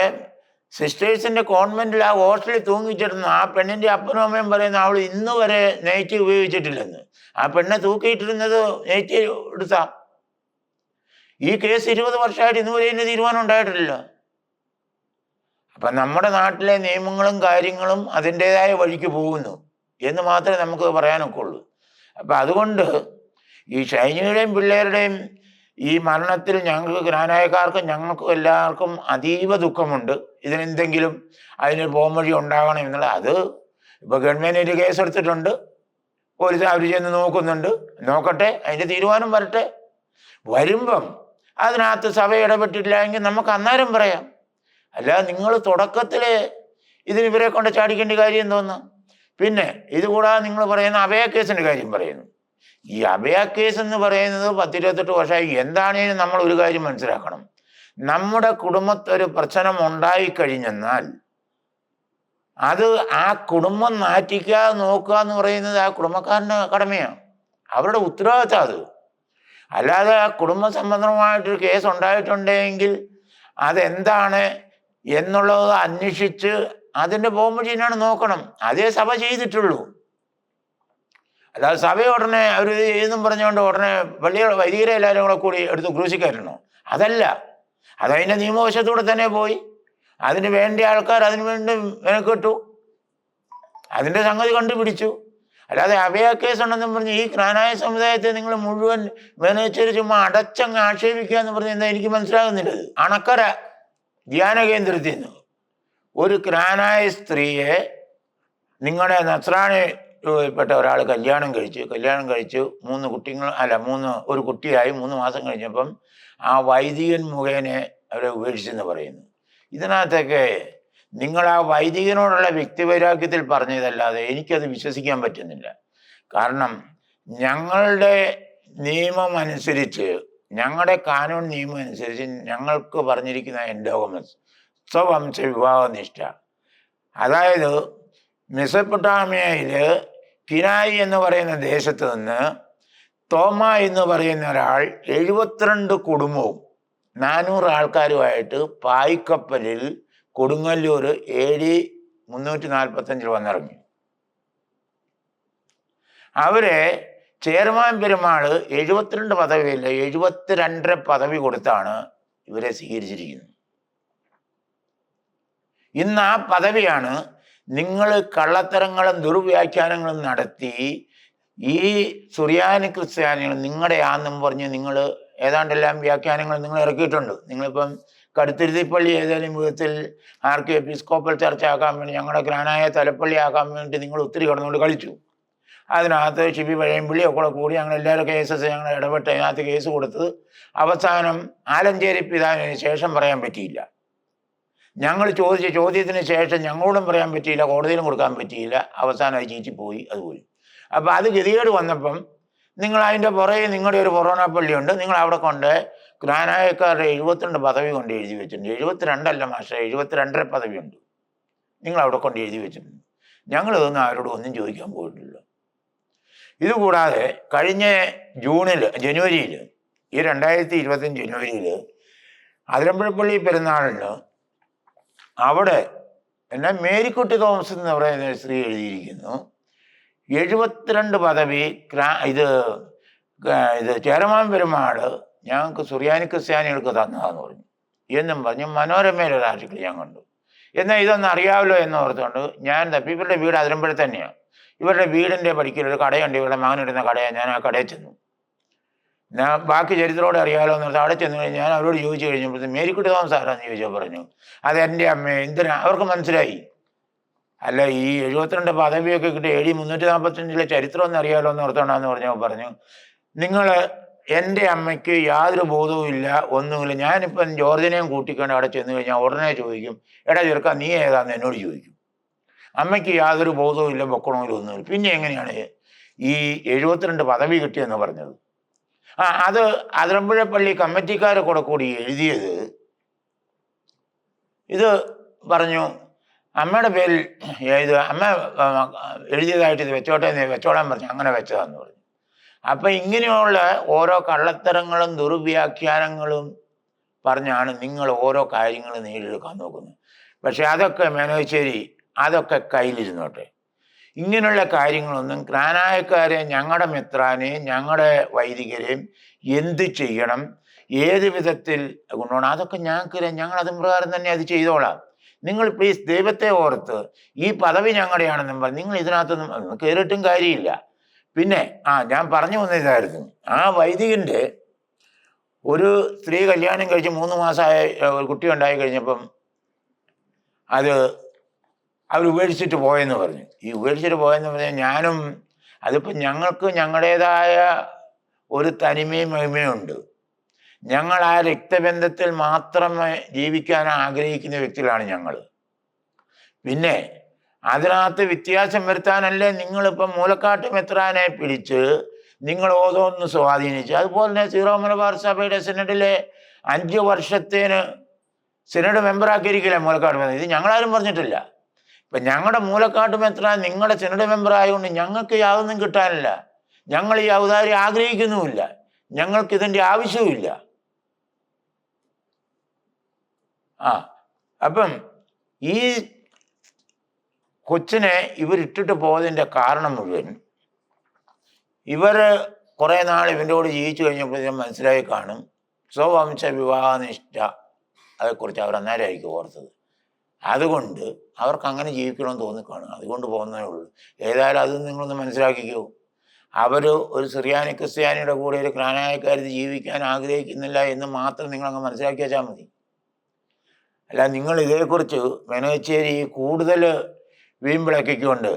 സിസ്റ്റേഴ്സിന്റെ കോൺവെന്റിൽ ആ ഹോസ്റ്റലിൽ തൂങ്ങിച്ചിരുന്നു ആ പെണ്ണിന്റെ അപ്പനും അമ്മയും പറയുന്ന അവൾ ഇന്ന് വരെ ഉപയോഗിച്ചിട്ടില്ലെന്ന്. ആ പെണ്ണെ തൂക്കിയിട്ടിരുന്നത് നെയ്റ്റ് എടുത്താ. ഈ കേസ് ഇരുപത് വർഷമായിട്ട് ഇന്നുവരെ ഇതിന് തീരുമാനം ഉണ്ടായിട്ടില്ല. അപ്പൊ നമ്മുടെ നാട്ടിലെ നിയമങ്ങളും കാര്യങ്ങളും അതിന്റെതായ വഴിക്ക് പോകുന്നു എന്ന് മാത്രമേ നമുക്ക് പറയാനൊക്കെ ഉള്ളൂ അപ്പൊ അതുകൊണ്ട് ഈ ഷൈനിയുടെയും പിള്ളേരുടെയും ഈ മരണത്തിൽ ഞങ്ങൾക്ക് ഗ്രാനായക്കാർക്കും ഞങ്ങൾക്കും എല്ലാവർക്കും അതീവ ദുഃഖമുണ്ട്. ഇതിനെന്തെങ്കിലും അതിനൊരു പോംവഴി ഉണ്ടാകണം എന്നുള്ള അത് ഇപ്പൊ ഗവൺമെന്റ് ഒരു കേസ് എടുത്തിട്ടുണ്ട് പോലീസ് അവർ ചെന്ന് നോക്കുന്നുണ്ട്. നോക്കട്ടെ അതിന്റെ തീരുമാനം വരട്ടെ. വരുമ്പം അതിനകത്ത് സഭ ഇടപെട്ടില്ല എങ്കിൽ നമുക്ക് അന്നേരം പറയാം. അല്ല നിങ്ങൾ തുടക്കത്തിൽ ഇതിന് ഇവരെ കൊണ്ട് ചാടിക്കേണ്ട കാര്യം എന്തോന്ന്? പിന്നെ ഇതുകൂടാതെ നിങ്ങൾ പറയുന്ന അഭയ കേസിന്റെ കാര്യം പറയുന്നു. ഈ അഭയ കേസ് എന്ന് പറയുന്നത് പത്തിരുപത്തെട്ട് വർഷമായി എന്താണേലും നമ്മൾ ഒരു കാര്യം മനസ്സിലാക്കണം. നമ്മുടെ കുടുംബത്തൊരു പ്രശ്നം ഉണ്ടായി കഴിഞ്ഞെന്നാൽ അത് ആ കുടുംബം നാറ്റിക്കാതെ നോക്കുക എന്ന് പറയുന്നത് ആ കുടുംബക്കാരന്റെ കടമയാണ്. അവരുടെ ഉത്തരവാദിത്തം അത്. അല്ലാതെ കുടുംബ സംബന്ധമായിട്ടൊരു കേസ് ഉണ്ടായിട്ടുണ്ടെങ്കിൽ അതെന്താണ് എന്നുള്ളത് അന്വേഷിച്ച് അതിന്റെ പോംവഴിയാണ് നോക്കണം. അതേ സഭ ചെയ്തിട്ടുള്ളൂ. അല്ലാതെ സഭ ഉടനെ അവർ എന്നും പറഞ്ഞുകൊണ്ട് ഉടനെ പള്ളികൾ വൈദികരെ എല്ലാവരും കൂടെ കൂടി എടുത്ത് ക്രൂശിക്കയറ്റണോ അതല്ല. അതതിന്റെ നിയമവശത്തൂടെ തന്നെ പോയി. അതിന് വേണ്ട ആൾക്കാർ അതിന് വേണ്ടി മെനക്കെട്ടു. അതിന്റെ സംഗതി കണ്ടുപിടിച്ചു. അല്ലാതെ കേസ് ഉണ്ടെന്നും പറഞ്ഞ് ഈ ക്രാനായ സമുദായത്തെ നിങ്ങൾ മുഴുവൻ വേനച്ചൊരു ചുമ്മാ അടച്ചങ്ങ് ആക്ഷേപിക്കുക എന്ന് പറഞ്ഞ് എന്താ എനിക്ക് മനസ്സിലാകുന്നില്ല. അണക്കര ധ്യാന കേന്ദ്രത്തിൽ നിന്ന് ഒരു ക്രാനായ സ്ത്രീയെ നിങ്ങളുടെ നസ്രാണി പെട്ട ഒരാൾ കല്യാണം കഴിച്ചു. കല്യാണം കഴിച്ചു. മൂന്ന് കുട്ടികൾ അല്ല മൂന്ന് ഒരു കുട്ടിയായി മൂന്ന് മാസം കഴിഞ്ഞപ്പം ആ വൈദികൻ മുഖേനെ അവരെ ഉപേക്ഷിച്ചെന്ന് പറയുന്നു. ഇതിനകത്തൊക്കെ നിങ്ങൾ ആ വൈദികനോടുള്ള വ്യക്തിവൈരാഗ്യത്തിൽ പറഞ്ഞതല്ലാതെ എനിക്കത് വിശ്വസിക്കാൻ പറ്റുന്നില്ല. കാരണം ഞങ്ങളുടെ നിയമം അനുസരിച്ച് ഞങ്ങളുടെ കാനൂൺ നിയമം അനുസരിച്ച് ഞങ്ങൾക്ക് പറഞ്ഞിരിക്കുന്ന എൻഡോഗമസ് സ്വവംശ വിവാഹ നിഷ്ഠ അതായത് മെസപ്പൊട്ടാമിയയിൽ കിനായി എന്ന് പറയുന്ന ദേശത്ത് നിന്ന് തോമ എന്ന് പറയുന്ന ഒരാൾ എഴുപത്തിരണ്ട് കുടുംബവും നാനൂറ് ആൾക്കാരുമായിട്ട് പായ്ക്കപ്പലിൽ കൊടുങ്ങല്ലൂർ എ ഡി മുന്നൂറ്റി നാൽപ്പത്തഞ്ചിൽ വന്നിറങ്ങി. അവരെ ചെയർമാൻ പെരുമാൾ എഴുപത്തിരണ്ട് പദവിയില്ല എഴുപത്തിരണ്ടര പദവി കൊടുത്താണ് ഇവരെ സ്വീകരിച്ചിരിക്കുന്നത്. ഇന്ന് ആ പദവിയാണ് നിങ്ങൾ കള്ളത്തരങ്ങളും ദുർവ്യാഖ്യാനങ്ങളും നടത്തി ഈ സുറിയാനി ക്രിസ്ത്യാനികൾ നിങ്ങളുടെ ആന്നും പറഞ്ഞ് നിങ്ങൾ ഏതാണ്ടെല്ലാം വ്യാഖ്യാനങ്ങൾ നിങ്ങൾ ഇറക്കിയിട്ടുണ്ട്. നിങ്ങളിപ്പം കടുത്തിരുത്തി പള്ളി ഏതെങ്കിലും വിധത്തിൽ ആർക്ക് എപ്പിസ്കോപ്പൽ ചർച്ച ആക്കാൻ വേണ്ടി ഞങ്ങളുടെ ഗ്രാനായ തലപ്പള്ളി ആക്കാൻ വേണ്ടി നിങ്ങൾ ഒത്തിരി കടന്നുകൊണ്ട് കളിച്ചു. അതിനകത്ത് ഷിബി പഴയമ്പള്ളി ഒക്കെ കൂടെ ഞങ്ങൾ എല്ലാവരും കേസസ് ഞങ്ങൾ ഇടപെട്ട് അതിനകത്ത് കേസ് കൊടുത്തത്. അവസാനം ആലഞ്ചേരി പിതാവിന് ശേഷം പറയാൻ പറ്റിയില്ല. ഞങ്ങൾ ചോദിച്ച ചോദ്യത്തിന് ശേഷം ഞങ്ങളോടും പറയാൻ പറ്റിയില്ല കോടതിയിലും കൊടുക്കാൻ പറ്റിയില്ല. അവസാനം അത് ചീറ്റി പോയി അത് പോയി. അപ്പം അത് ഗതികേട് വന്നപ്പം നിങ്ങൾ അതിന്റെ പുറകെ നിങ്ങളുടെ ഒരു കൊറോണ പള്ളിയുണ്ട് നിങ്ങൾ അവിടെ കൊണ്ട് ജ്ഞാനായക്കാരുടെ എഴുപത്തിരണ്ട് പദവി കൊണ്ട് എഴുതി വെച്ചിട്ടുണ്ട്. എഴുപത്തിരണ്ടല്ല മാഷെ എഴുപത്തിരണ്ടര പദവിയുണ്ട് നിങ്ങൾ അവിടെ കൊണ്ട് എഴുതി വെച്ചിട്ടുണ്ട്. ഞങ്ങൾ ഇതൊന്നും ആരോടും ഒന്നും ചോദിക്കാൻ പോയിട്ടില്ല. ഇതുകൂടാതെ കഴിഞ്ഞ ജൂണിൽ ജനുവരിയിൽ ഈ രണ്ടായിരത്തി ഇരുപത്തഞ്ച് ജനുവരിയിൽ അതിരമ്പഴപ്പള്ളി പെരുന്നാളിന് അവിടെ എന്നാൽ മേരിക്കുട്ടി തോമസ് എന്ന് പറയുന്ന സ്ത്രീ എഴുതിയിരിക്കുന്നു. എഴുപത്തിരണ്ട് പദവി ഇത് ഇത് ചേരമാൻ പെരുമാൾ ഞങ്ങൾക്ക് സുറിയാനി ക്രിസ്ത്യാനികൾക്ക് തന്നതാന്ന് പറഞ്ഞു. എന്നും പറഞ്ഞു മനോരമയിൽ ഒരു ആർട്ടിക്കിൾ ഞാൻ കണ്ടു. എന്നാൽ ഇതൊന്നും അറിയാമല്ലോ എന്ന് ഓർത്തുകൊണ്ട് ഞാൻ തപ്പി ഇവരുടെ വീട് അതിരമ്പഴ തന്നെയാണ്. ഇവരുടെ വീടിന്റെ പടിക്കൽ ഒരു കടയുണ്ട്. ഇവരുടെ മകനിടുന്ന കടയാണ്. ഞാൻ ആ കടയിൽ ചെന്നു. ഞാൻ ബാക്കി ചരിത്രത്തോടെ അറിയാമല്ലോ എന്ന് പറഞ്ഞാൽ അവിടെ ചെന്നു കഴിഞ്ഞ് ഞാൻ അവരോട് ചോദിച്ചു കഴിഞ്ഞപ്പോൾ മേരിക്കുട്ടി തോമസ് ആരാന്ന് ചോദിച്ചാൽ പറഞ്ഞു. അത് എന്റെ അമ്മ എന്തിനാ? അവർക്ക് മനസ്സിലായി. അല്ല ഈ എഴുപത്തിരണ്ട് പദവിയൊക്കെ കിട്ടിയ എ മുന്നൂറ്റി നാൽപ്പത്തഞ്ചിലെ ചരിത്രം ഒന്നും അറിയാമല്ലോ എന്ന് ഓർത്തോണ്ടാന്ന് പറഞ്ഞപ്പോൾ പറഞ്ഞു നിങ്ങൾ എന്റെ അമ്മയ്ക്ക് യാതൊരു ബോധവും ഇല്ല ഒന്നുമില്ല. ഞാനിപ്പം ജോർജിനെയും കൂട്ടിക്കൊണ്ട് അവിടെ ചെന്ന് കഴിഞ്ഞാൽ ഉടനെ ചോദിക്കും എടാ ചെറുക്ക നീ ഏതാന്ന് എന്നോട് ചോദിക്കും. അമ്മയ്ക്ക് യാതൊരു ബോധവും ഇല്ല പൊക്കണമില്ല ഒന്നുമില്ല. പിന്നെ എങ്ങനെയാണ് ഈ എഴുപത്തിരണ്ട് പദവി കിട്ടിയെന്ന് പറഞ്ഞത്? ആ അത് അതിരമ്പുഴ പള്ളി കമ്മിറ്റിക്കാരെ കൂടെ കൂടി എഴുതിയത്. ഇത് പറഞ്ഞു അമ്മയുടെ പേരിൽ ഇത് അമ്മ എഴുതിയതായിട്ട് ഇത് വെച്ചോട്ടെ വെച്ചോടാൻ പറഞ്ഞു അങ്ങനെ വെച്ചതാന്ന് പറഞ്ഞു. അപ്പൊ ഇങ്ങനെയുള്ള ഓരോ കള്ളത്തരങ്ങളും ദുർവ്യാഖ്യാനങ്ങളും പറഞ്ഞാണ് നിങ്ങൾ ഓരോ കാര്യങ്ങൾ നേടിയെടുക്കാൻ നോക്കുന്നത്. പക്ഷെ അതൊക്കെ മേനോശ്ശേരി അതൊക്കെ കയ്യിലിരുന്നോട്ടെ. ഇങ്ങനെയുള്ള കാര്യങ്ങളൊന്നും ക്രാനായക്കാരെ ഞങ്ങളുടെ മിത്രാനെ ഞങ്ങളുടെ വൈദികരെയും എന്ത് ചെയ്യണം? ഏത് വിധത്തിൽ കൊണ്ടുപോകണം? അതൊക്കെ ഞങ്ങൾക്ക് ഞങ്ങൾ അതും പ്രകാരം തന്നെ അത് ചെയ്തോളാം. നിങ്ങൾ പ്ലീസ് ദൈവത്തെ ഓർത്ത് ഈ പദവി ഞങ്ങളുടെയാണെന്നും പറഞ്ഞ് നിങ്ങൾ ഇതിനകത്തൊന്നും കയറിയിട്ടും കാര്യമില്ല. പിന്നെ ആ ഞാൻ പറഞ്ഞു വന്ന ഇതായിരുന്നു. ആ വൈദികന്റെ ഒരു സ്ത്രീ കല്യാണം കഴിച്ച് മൂന്ന് മാസമായ ഒരു കുട്ടി ഉണ്ടായി കഴിഞ്ഞപ്പം അത് അവർ ഉപേക്ഷിച്ചിട്ട് പോയെന്ന് പറഞ്ഞു. ഈ ഉപേക്ഷിച്ചിട്ട് പോയെന്ന് പറഞ്ഞാൽ ഞാനും അതിപ്പോൾ ഞങ്ങൾക്ക് ഞങ്ങളുടേതായ ഒരു തനിമയും മഹിമയുണ്ട് ഞങ്ങൾ ആ രക്തബന്ധത്തിൽ മാത്രമേ ജീവിക്കാൻ ആഗ്രഹിക്കുന്ന വ്യക്തികളാണ് ഞങ്ങൾ പിന്നെ അതിനകത്ത് വ്യത്യാസം വരുത്താനല്ലേ നിങ്ങളിപ്പം മൂലക്കാട്ട് മെത്രാനെ പിടിച്ച് നിങ്ങൾ ഓരോന്ന് സ്വാധീനിച്ച്. അതുപോലെ തന്നെ സീറോ മലബാർ സഭയുടെ സിനഡിലെ അഞ്ച് വർഷത്തേന് സിനഡ് മെമ്പറാക്കിയിരിക്കില്ല മൂലക്കാട്ട് മെത്രാൻ ഇത് ഞങ്ങളാരും പറഞ്ഞിട്ടില്ല. ഇപ്പം ഞങ്ങളുടെ മൂലക്കാട്ട് മെത്രാൻ നിങ്ങളുടെ സിനഡ് മെമ്പർ ആയതുകൊണ്ട് ഞങ്ങൾക്ക് യാതൊന്നും കിട്ടാനില്ല. ഞങ്ങൾ ഈ ഔദാര്യം ആഗ്രഹിക്കുന്നുമില്ല. ഞങ്ങൾക്ക് ഇതിന്റെ ആവശ്യവുമില്ല. ആ അപ്പം ഈ കൊച്ചിനെ ഇവരിട്ടിട്ട് പോയതിന്റെ കാരണം മുഴുവൻ ഇവർ കുറേ നാൾ ഇവന്റെ കൂടെ ജീവിച്ചു കഴിഞ്ഞപ്പോഴത്തേക്കും മനസ്സിലായി കാണും സ്വവംശ വിവാഹനിഷ്ഠ അതേക്കുറിച്ച് അവർ അന്നേരമായിരിക്കും ഓർത്തത്. അതുകൊണ്ട് അവർക്ക് അങ്ങനെ ജീവിക്കണമെന്ന് തോന്നിക്കാണും അതുകൊണ്ട് പോകുന്നതേ ഉള്ളൂ. ഏതായാലും അത് നിങ്ങളൊന്ന് മനസ്സിലാക്കിക്കോ. അവർ ഒരു സിറിയാനി ക്രിസ്ത്യാനിയുടെ കൂടെ ഒരു ക്രാനായക്കാരത്ത് ജീവിക്കാൻ ആഗ്രഹിക്കുന്നില്ല എന്ന് മാത്രം നിങ്ങളങ്ങ് മനസ്സിലാക്കി വെച്ചാൽ മതി. അല്ല നിങ്ങൾ ഇതേക്കുറിച്ച് മെനോച്ചേരി കൂടുതൽ വീമ്പിളക്കിക്കൊണ്ട്.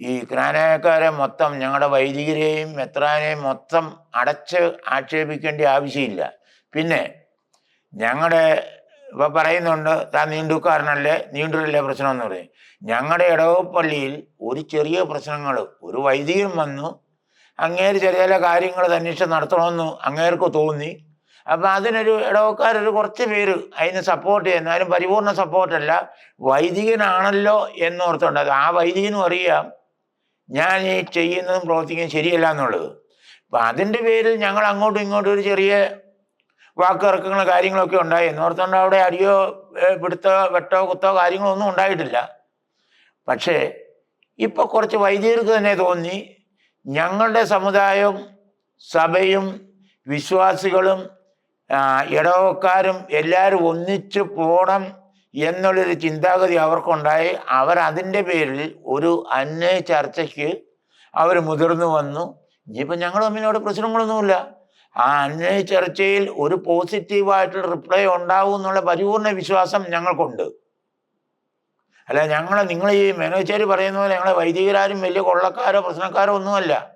ഈ ക്രാനായക്കാരെ മൊത്തം ഞങ്ങളുടെ വൈദികരെയും മെത്രാനെയും മൊത്തം അടച്ച് ആക്ഷേപിക്കേണ്ട ആവശ്യമില്ല. പിന്നെ ഞങ്ങളുടെ ഇപ്പൊ പറയുന്നുണ്ട് താൻ നീണ്ടുക്കാരനല്ലേ നീണ്ടൂരല്ലേ പ്രശ്നം? എന്ന് പറയും. ഞങ്ങളുടെ ഇടവപ്പള്ളിയിൽ ഒരു ചെറിയ പ്രശ്നങ്ങൾ ഒരു വൈദികൻ വന്നു അങ്ങേര് ചെറിയ ചില കാര്യങ്ങൾ അന്വേഷണം നടത്തണമെന്ന് അങ്ങേർക്ക് തോന്നി. അപ്പം അതിനൊരു ഇടവക്കാരൊരു കുറച്ച് പേര് അതിന് സപ്പോർട്ട് ചെയ്യുന്നു. അതിന് പരിപൂർണ സപ്പോർട്ടല്ല വൈദികനാണല്ലോ എന്നോർത്തുണ്ട്. അത് ആ വൈദികനും അറിയാം. ഞാൻ ഈ ചെയ്യുന്നതും പ്രവർത്തിക്കുന്നതും ശരിയല്ല എന്നുള്ളത്. അപ്പം അതിന്റെ പേരിൽ ഞങ്ങൾ അങ്ങോട്ടും ഇങ്ങോട്ടും ഒരു ചെറിയ വാക്കിറക്കങ്ങളോ കാര്യങ്ങളൊക്കെ ഉണ്ടായി. എന്നോർത്തുകൊണ്ട് അവിടെ അടിയോ പിടുത്തോ വെട്ടോ കുത്തോ കാര്യങ്ങളൊന്നും ഉണ്ടായിട്ടില്ല. പക്ഷേ ഇപ്പോൾ കുറച്ച് വൈദികർക്ക് തന്നെ തോന്നി ഞങ്ങളുടെ സമുദായവും സഭയും വിശ്വാസികളും ഇടവക്കാരും എല്ലാവരും ഒന്നിച്ചു പോകണം എന്നുള്ളൊരു ചിന്താഗതി അവർക്കുണ്ടായി. അവർ അതിന്റെ പേരിൽ ഒരു അന്വയ ചർച്ചയ്ക്ക് അവർ മുതിർന്നു വന്നു. ഇനിയിപ്പോൾ ഞങ്ങൾ തമ്മിലവിടെ പ്രശ്നങ്ങളൊന്നുമില്ല. ആ അന്വയ ചർച്ചയിൽ ഒരു പോസിറ്റീവായിട്ടുള്ള റിപ്ലൈ ഉണ്ടാവും എന്നുള്ള പരിപൂർണ വിശ്വാസം ഞങ്ങൾക്കുണ്ട്. അല്ല ഞങ്ങൾ നിങ്ങൾ ഈ മേനോച്ചേരി പറയുന്ന പോലെ ഞങ്ങളെ വൈദികരാരും വലിയ കൊള്ളക്കാരോ പ്രശ്നക്കാരോ ഒന്നുമല്ല.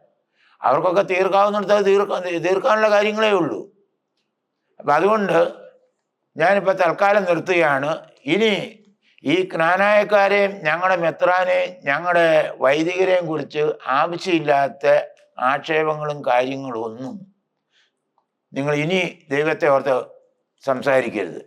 അവർക്കൊക്കെ തീർക്കാവുന്നിടത്ത് തീർക്കാൻ തീർക്കാ തീർക്കാനുള്ള കാര്യങ്ങളേ ഉള്ളൂ. അപ്പം അതുകൊണ്ട് ഞാനിപ്പോൾ തൽക്കാലം നിർത്തുകയാണ്. ഇനി ഈ ജ്ഞാനായക്കാരെയും ഞങ്ങളുടെ മെത്രാനെയും ഞങ്ങളുടെ വൈദികരെയും കുറിച്ച് ആവശ്യമില്ലാത്ത ആക്ഷേപങ്ങളും കാര്യങ്ങളും ഒന്നും നിങ്ങൾ ഇനി ദൈവത്തെ ഓർത്ത് സംസാരിക്കരുത്.